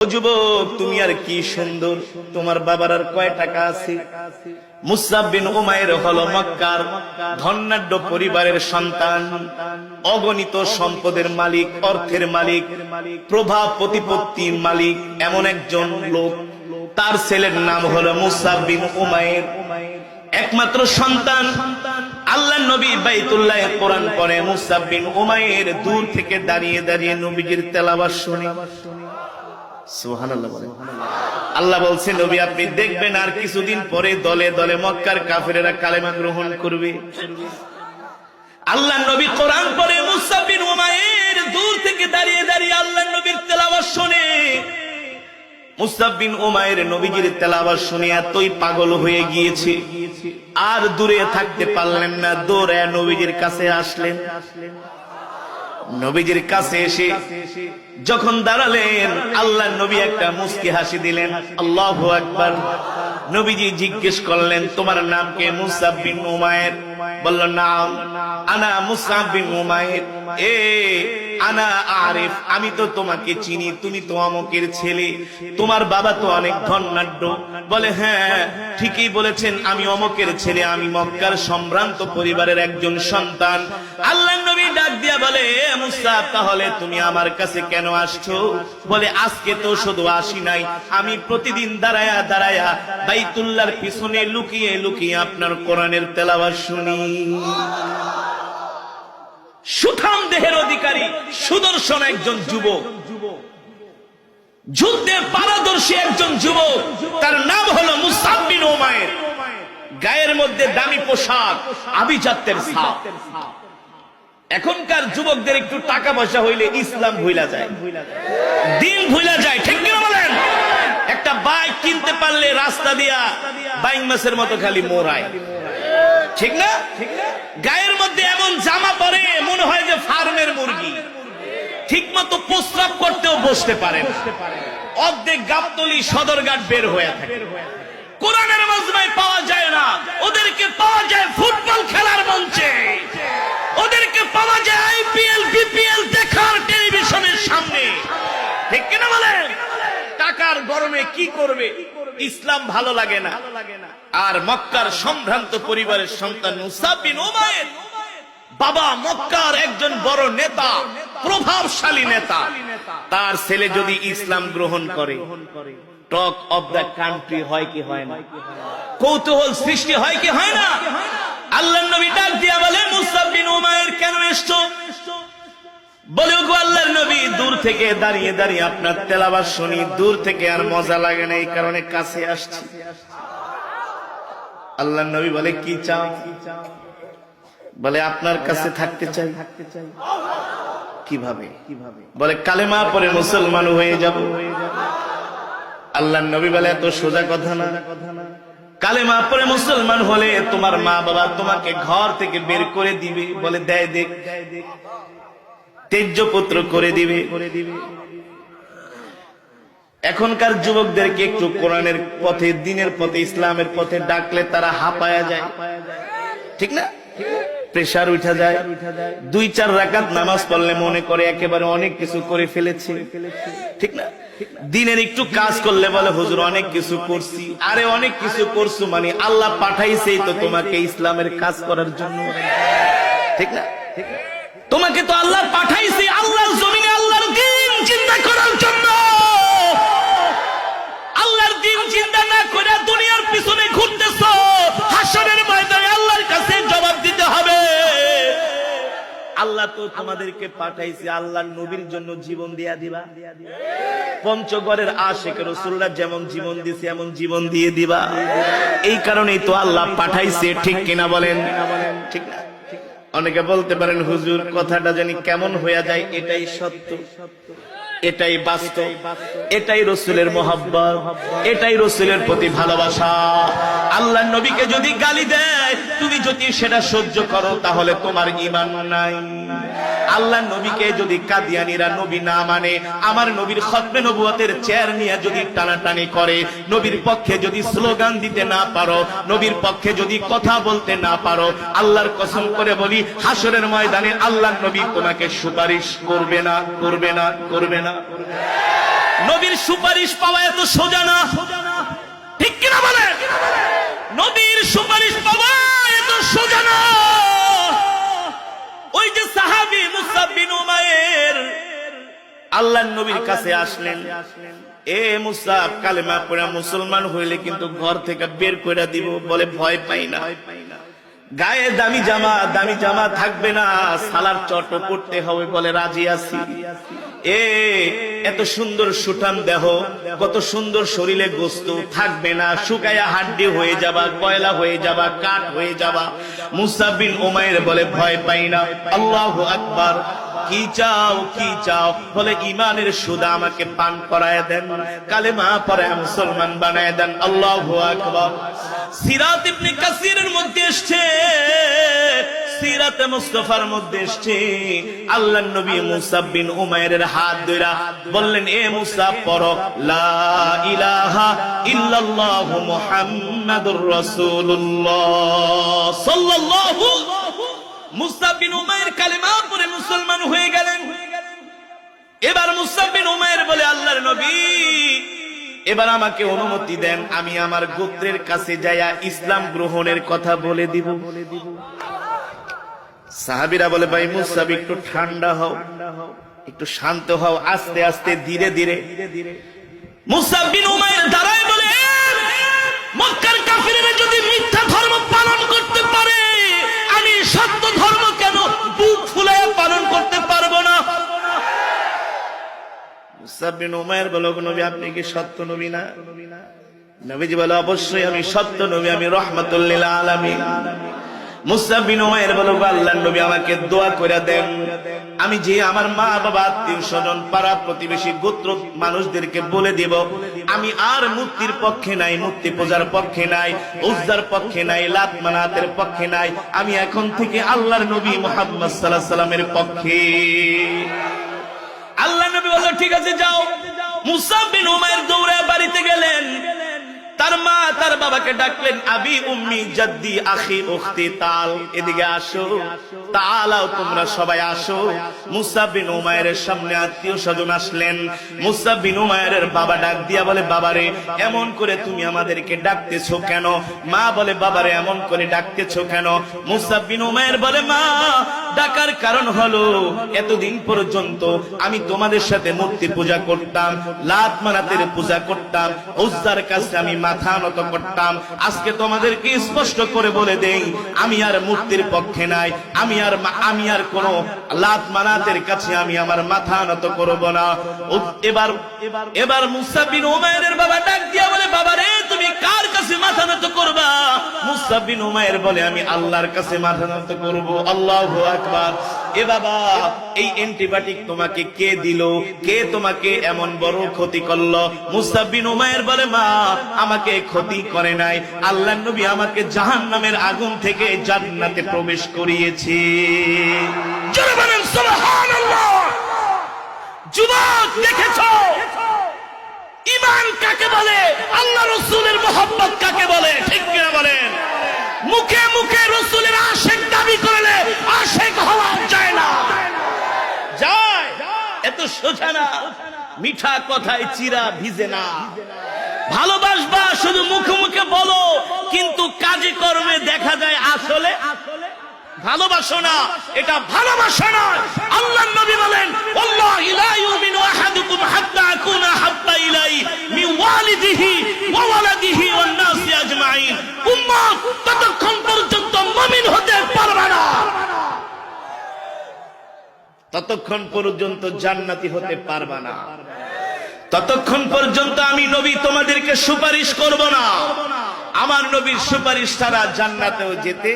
যুবক, তুমি আর কি সুন্দর? তোমার বাবার আর কয় টাকা আছে? পরিবারের সন্তান, অগণিত সম্পদের মালিক, অর্থের মালিক প্রভাব প্রতিপত্তির মালিক, এমন একজন লোক। তার ছেলের নাম হলো মুসাব বিন উমায়ের একমাত্র সন্তান। আল্লাহ নবী বাইতুল্লাহ কোরআন পড়ে, মুসাব বিন উমায়ের দূর থেকে দাঁড়িয়ে দাঁড়িয়ে নবীজির তেলাবাস শুনে। আল্লাহ বলছে, নবী, আপনি দেখবেন আর কিছুদিন পরে দলে দলে মক্কার কাফেরেরা কালেমা গ্রহণ করবে। আল্লাহ নবী কোরআন পরে মুসা বিন উমায়ের দূর থেকে দাঁড়িয়ে দাঁড়িয়ে আল্লাহ নবীর তেলাওয়াত শুনে। মুস্তাব বিন উমায়ের নবীজির তেলাওয়াত শুনে এতই পাগল হয়ে গিয়েছে। আর দূরে থাকতে পারলেন না দৌড়ে নবীজির কাছে আসলেন। নবীজির কাছে এসে যখন দাঁড়ালেন আল্লাহ নবী একটা মুস্কি হাসি দিলেন। আল্লাহ একবার নবীজি জিজ্ঞেস করলেন, তোমার নাম কে? মুসাফিন উমায়ের। বলল, নাম, আনা মুসাফিন উমায়ের। এ আনা আরিফ, আমি তো তোমাকে চিনি, তুমি তো অমকের ছেলে। তোমার বাবা তো অনেক ধনাঢ্য। বলে হ্যাঁ ঠিকই বলেছেন, আমি অমকের ছেলে, আমি মক্কার সম্ভ্রান্ত পরিবারের একজন সন্তান। আল্লাহ নবী ডাক দিয়া বলে, "এ তাহলে তুমি আমার কাছে কেন আসছো? বলে, আজকে তো শুধু আসি নাই। আমি প্রতিদিন দাঁড়ায়া দাঁড়ায়া বাইতুল্লাহর পিছনে লুকিয়ে লুকিয়ে আপনার কোরআনের তেলাওয়াত শুনি। সুঠাম দেহের অধিকারী, সুদর্শন একজন যুবক। যুদ্ধে পারদর্শী একজন যুবক, তার নাম হলো মুসাব্বিন ওমায়ের গায়ের মধ্যে দামি পোশাক, আভিজাত্যের সাপ এখনকার যুবকদের একটু টাকা পয়সা হইলে ইসলাম ভুলা যায়। দিন ভুলা যায়, ঠিক কিনা বলেন? একটা বাইক কিনতে পারলে রাস্তা দিয়া বাইক মাসের মতো খালি মোড়ায়। ঠিক না? গায়ের মধ্যে এমন জামা পরে মনে হয় যে ফার্মের মুরগি। ঠিক মতো প্রস্রাব করতেও বসতে পারে অর্ধেক গাবতলি সদরঘাট বের হয়ে থাকে। কোরআনের মজমায় পাওয়া যায় না। ওদেরকে পাওয়া যায় ফুটবল খেলার মঞ্চে। ওদেরকে পাওয়া যায় আইপিএল বিপিএল দেখার টেলিভিশনের সামনে। ঠিক কিনা বলেন? গরমে কি করবে? ইসলাম ভালো লাগে না। আর মক্কার সম্ভ্রান্ত পরিবারের সন্তান মুসাবিন বাবা মক্কার একজন বড় নেতা, প্রভাবশালী নেতা। তার ছেলে যদি ইসলাম গ্রহণ করে, টক অব দ্য কান্ট্রি হয় কি হয় না? কৌতূহল সৃষ্টি হয় কি হয় না? আল্লাহ নবী ডাক দিয়া বলে মুসাবিন ওমায়ের কেন এসছো? বলে ওগো নবী, দূর থেকে দাঁড়িয়ে দাঁড়িয়ে আপনার তেলাবাস শুনি, দূর থেকে আর মজা লাগে না, এই কারণে কাছে আসছি। আল্লাহ নবী বলে, কি চাও? বলে, আপনার কাছে থাকতে চাই। কীভাবে? বলে, কালেমা পরে মুসলমান হয়ে যাব। আল্লাহ নবী বলে, এত সোজা কথা না। কালেমা পরে মুসলমান হলে তোমার মা বাবা তোমাকে ঘর থেকে বের করে দিবে, বলে, দেয় দেখ। তেজ্য পুত্র করে দিবে। এখনকার যুবকদেরকে একটু কোরআনের পথে, দিনের পথে, ইসলামের পথে ডাকলে তারা হাঁপায়া যায়। ঠিক না? প্রেশার উঠা যায়। দুই, চার রাকাত নামাজ পড়লে মনে করে একেবারে অনেক কিছু করে ফেলেছে। ঠিক না? দিনের একটু কাজ করলে বলে, হুজুর, অনেক কিছু করছি। আরে, অনেক কিছু করছ মানে আল্লাহ পাঠাইছেই তো তোমাকে ইসলামের কাজ করার জন্য। ঠিক না ঠিক না? তোমাকে তো আল্লাহ পাঠাইছে, আল্লাহর জমিনে আল্লাহর দিন চিন্তা করার জন্য। আল্লাহর দিন চিন্তা না করে দুনিয়ার পিছনে ঘুরতেছ, হাসরের ময়দানে আল্লাহর কাছে জবাব দিতে হবে। আল্লাহ তো তোমাদেরকে পাঠাইছে, আল্লাহর নবীর জন্য জীবন দিয়া দিবা। পঞ্চগড়ের আশেখ রসুল্লাহ যেমন জীবন দিছে, এমন জীবন দিয়ে দিবা। এই কারণেই তো আল্লাহ পাঠাইছে, ঠিক কিনা বলেন? ঠিক না? অনেকে বলতে পারেন হুজুর কথাটা জানি কেমন হইয়া যায়? এটাই সত্য। এটাই বাস্তব, এটাই রসুলের মোহাব্বত, এটাই রসুলের প্রতি ভালোবাসা। আল্লাহ নবীকে যদি গালি দেয়, তুমি যদি সেটা সহ্য করো, তাহলে তোমার ইমান নাই। আল্লাহ নবীকে যদি কাদিয়ানিরা নবী না মানে আমার নবীর খতমে নবুয়তের চেয়ার নিয়ে যদি টানাটানি করে, নবীর পক্ষে যদি স্লোগান দিতে না পারো, নবীর পক্ষে যদি কথা বলতে না পারো, আল্লাহর কসম করে বলি হাসরের ময়দানে আল্লাহ নবী তোমাকে সুপারিশ করবে না করবে না করবে না। নবীর সুপারিশ পাওয়া এত সোজা না। ঠিক কিনা বলেন নবীর সুপারিশ পাওয়া এত সোজা না। ওই যে সাহাবি মুসাব বিন উমায়ের আল্লাহ নবীর কাছে আসলেন। এ মুসাব, কালেমা পড়া মুসলমান হইলে কিন্তু ঘর থেকে বের করে দিব, বলে ভয় পাই না। গায়ে দামি জামা দামি জামা থাকবে না, সালার চট করতে হবে বলে রাজি আছি। এ, এত সুন্দর সুঠাম দেহ, কত সুন্দর শরীরে গোস্ত, থাকবে না, শুকায়া হাড্ডি হয়ে যাবা, কয়লা হয়ে যাবা, কাঠ হয়ে যাবা। মুসাবিন ওমায়ের বলে, ভয় পাই না, আল্লাহ আকবার। কি চাও কি চাও? বলে ইমানের সুদা আমাকে পান করায় দেন, কালেমা পরে মুসলমান বানায় দেন, আল্লাহ আকবার। সিরাত ইবনে কাসিরের মধ্যে এসছে সিরাতে মুস্তাফার মধ্যে এসছে। আল্লাহ নবী মুসা বিন উমাইরের হাত ধইরা বললেন, এ মুসা, পড়ো। পড়ে মুসলমান হয়ে গেলেন। এবার মুসা বিন উমাইর বলে, আল্লাহর নবী, এবার আমাকে অনুমতি দেন, আমি আমার গোত্রের কাছে যাইয়া ইসলাম গ্রহণের কথা বলে দিব বলে দিব। সাহাবিরা বলে, ভাই মুসাব, একটু ঠান্ডা হও, একটু শান্ত হও, আস্তে আস্তে, ধীরে ধীরে। মুসাব বিন উমাইর দাঁড়ায় বলে মক্কার কাফিরেরা যদি মিথ্যা ধর্ম পালন করতে পারে, আমি সত্য ধর্ম কেন বুক ফুলায় পালন করতে পারব না? মুসাবিন উমায়ের বলো নবী, আপনি কি সত্য নবী না? নবীজি বলে, অবশ্যই আমি সত্য নবী, আমি রহমতুল্লিল আলামী মুসাবিন প্রতিবেশী গোত্র মানুষদেরকে পক্ষে নাই পূজার পক্ষে নাই, উজ্জার পক্ষে নাই, লাত মানাতের পক্ষে নাই। আমি এখন থেকে আল্লাহর নবী মোহাম্মদ সাল্লাহ পক্ষে। আল্লাহ নবী বলল ঠিক আছে, যাও। মুসা বিন উমাইর দৌড়ে বাড়িতে গেলেন। তার মা তার বাবাকে ডাকলেন আবি উম্মি জাদ্দি আখি উখতি তাল এদিকে আসো। তালাও তোমরা সবাই আসো। মুসা বিন উমায়ের সামনে আত্মীয় স্বজন আসলেন। মুসা বিন উমায়ের বাবা ডাক দিয়া বলে, বাবারে, এমন করে তুমি আমাদেরকে কেন? মা বলে, বাবারে, এমন করে কেন? মুসা বিন উমায়ের বলে, মা, ডাকার কারণ হলো এতদিন পর্যন্ত আমি তোমাদের সাথে মূর্তি পূজা করতাম, লাত মানাতের পূজা করতাম, উজ্জার কাছে আমি মাথা নত করতাম। আজকে তোমাদেরকে স্পষ্ট করে বলে দেই, আমি আর মূর্তির পক্ষে নাই, আমি আমি আর কোন লাত মানাতের কাছে আমি আমার মাথা নত করব না। এবার এবার মুসাবিন ওমায়ের বাবা ডাক দিয়া বলে, বাবা রে, তুমি কার কাছে মাথা নত করবা? মুসাবিন ওমায়ের বলে, আমি আল্লাহর কাছে মাথা নত করব। আল্লাহ আকবার। এ বাবা, এই অ্যান্টিবায়োটিক তোমাকে কে দিল? কে তোমাকে এমন বড় ক্ষতি করল? মুসাবিন উমায়ের বলে, মা, আমাকে ক্ষতি করে নাই। আল্লাহ নবী আমাকে জাহান্নামের আগুন থেকে জান্নাতে প্রবেশ করিয়েছে। যুবক দেখেছ? ইমান কাকে বলে? আল্লাহ রসুলের মোহাম্মত কাকে বলে? ঠিক বলেন? মুখে মুখে রসুলের আশেক দাবি করলে আশেক হওয়া যায় না। যায়। এত সোজা না। মিঠা কথায় চিরা ভিজে না। ভালোবাসবা শুধু মুখে মুখে বলো কিন্তু কাজে কর্মে দেখা যায় আসলে। ভালোবাসো না এটা ভালোবাসা না আল্লাহ নবী বলেন ওয়াল্লাহি লা ইউমিনু আহাদুকুম হাত্তা আকুনা হাব্বা ইলাইহি মিন ওয়ালিদিহি ওয়া ওয়ালাদিহি ওয়ান নাসি আজমাইন। উম্মত ততক্ষণ পর্যন্ত জান্নাতি হতে পারবা না। ততক্ষণ পর্যন্ত আমি নবী তোমাদেরকে সুপারিশ করব না। আমার নবীর সুপারিশ ছাড়া জান্নাতেও যেতে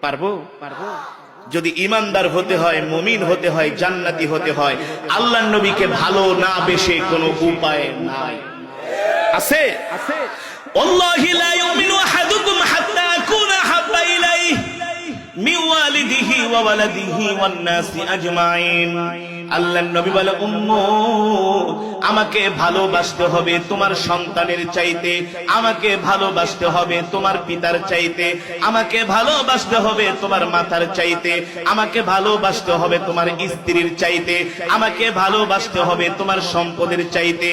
পারব? পারব যদি ইমানদার হতে হয় মুমিন হতে হয় জান্নাতি হতে হয় আল্লাহ নবীকে ভালো না বেশে কোনো উপায় নাই। আছে? আছে। ওয়ালিদিহি ওয়া ওয়ালাদিহি ওয়ান নাসি নবী বলে উম্মত আমাকে ভালোবাসতে হবে তোমার সন্তানের চাইতে, আমাকে ভালোবাসতে হবে তোমার পিতার চাইতে, আমাকে ভালোবাসতে হবে তোমার মাতার চাইতে, আমাকে ভালোবাসতে হবে তোমার স্ত্রীর চাইতে, আমাকে ভালোবাসতে হবে তোমার সম্পদের চাইতে।